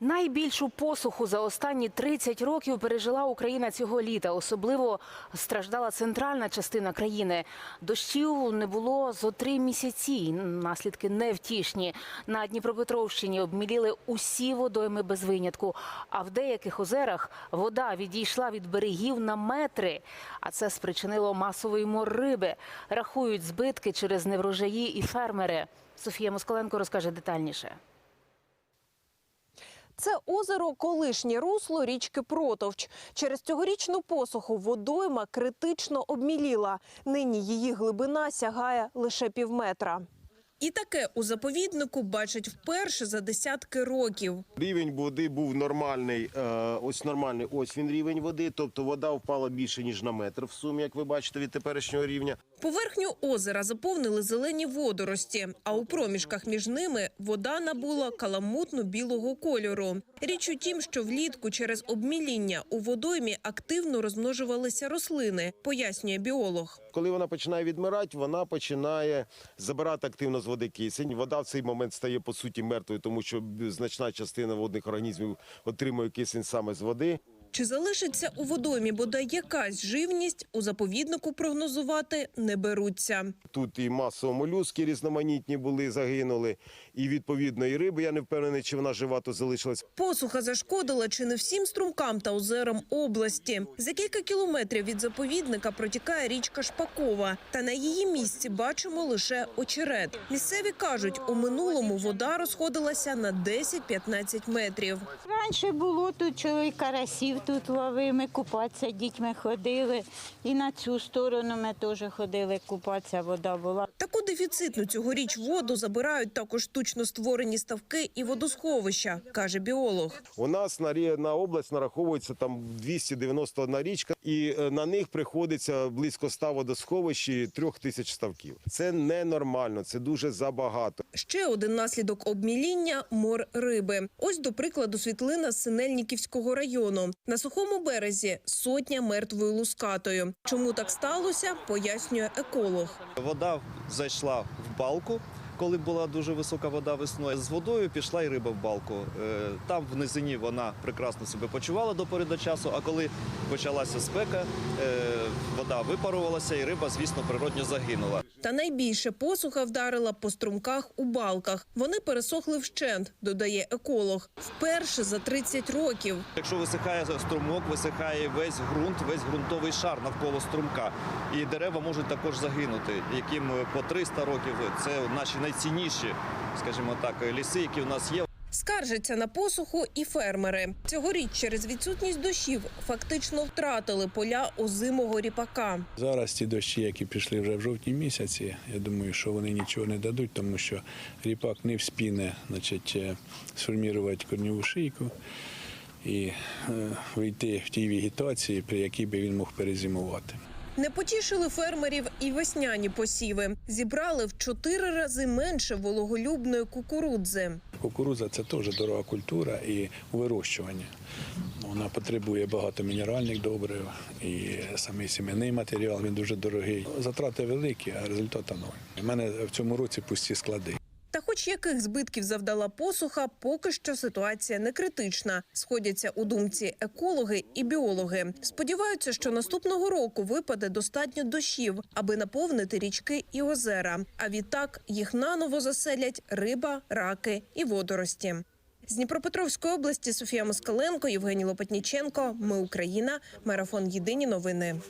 Найбільшу посуху за останні 30 років пережила Україна цього літа. Особливо страждала центральна частина країни. Дощів не було зо три місяці. Наслідки невтішні. На Дніпропетровщині обміліли усі водойми без винятку. А в деяких озерах вода відійшла від берегів на метри. А це спричинило масовий мор риби. Рахують збитки через неврожаї і фермери. Софія Москаленко розкаже детальніше. Це озеро колишнє русло річки Протовч. Через цьогорічну посуху водойма критично обміліла. Нині її глибина сягає лише півметра. І таке у заповіднику бачать вперше за десятки років. Рівень води був нормальний. е, Ось нормальний. Ось він рівень води. Тобто вода впала більше ніж на метр в сумі, як ви бачите, від теперішнього рівня. Поверхню озера заповнили зелені водорості, а у проміжках між ними вода набула каламутно-білого кольору. Річ у тім, що влітку через обміління у водоймі активно розмножувалися рослини, пояснює біолог. Коли вона починає відмирати, вона починає забирати активно з води кисень. Вода в цей момент стає по суті мертвою, тому що значна частина водних організмів отримує кисень саме з води. Чи залишиться у водоймі бодай якась живність, у заповіднику прогнозувати не беруться. Тут і масово молюски різноманітні були, загинули, і відповідно і риби. Я не впевнений, чи вона жива, то залишилась. Посуха зашкодила чи не всім струмкам та озерам області. За кілька кілометрів від заповідника протікає річка Шпакова. Та на її місці бачимо лише очерет. Місцеві кажуть, у минулому вода розходилася на 10-15 метрів. Раніше було тут чоловік карасів тут ловив, ми купатися дітьми ходили. І на цю сторону ми теж ходили купатися, вода була. Таку дефіцитну цьогоріч воду забирають також штучно створені ставки і водосховища, каже біолог. У нас на, на область нараховується там 291 річка, і е, на них приходиться близько 100 водосховищ і трьох тисяч ставків. Це ненормально, це дуже забагато. Ще один наслідок обміління мор риби. Ось до прикладу світлина з Синельниківського району. На сухому березі сотня мертвою лускатою. Чому так сталося, пояснює еколог. Вода зайшла в балку, коли була дуже висока вода весною. З водою пішла і риба в балку. Е, Там в низині вона прекрасно себе почувала до пори до часу, а коли почалася спека, е, вода випарувалася і риба, звісно, природньо загинула. Та найбільше посуха вдарила по струмках у балках. Вони пересохли вщент, додає еколог. Вперше за 30 років. Якщо висихає струмок, висихає весь ґрунт, весь ґрунтовий шар навколо струмка. І дерева можуть також загинути, яким по 300 років це наші найцінніші, скажімо так, ліси, які в нас є. Скаржаться на посуху і фермери. Цьогоріч через відсутність дощів фактично втратили поля озимого ріпака. Зараз ті дощі, які пішли вже в жовтні місяці, я думаю, що вони нічого не дадуть, тому що ріпак не вспіне значить, е, сформувати корневу шийку і е, вийти в тій вегетації, при якій би він мог перезимувати. Не потішили фермерів і весняні посіви. Зібрали в чотири рази менше вологолюбної кукурудзи. Кукурудза це теж дорога культура і вирощування. Вона потребує багато мінеральних добрив і самий сімейний матеріал він дуже дорогий. Затрати великі, а результату нуль. У мене в цьому році пусті склади. Хоч яких збитків завдала посуха, поки що ситуація не критична. Сходяться у думці екологи і біологи. Сподіваються, що наступного року випаде достатньо дощів, аби наповнити річки і озера. А відтак їх наново заселять риба, раки і водорості. З Дніпропетровської області Софія Москаленко, Євгеній Лопатніченко. Ми Україна. Марафон Єдині новини.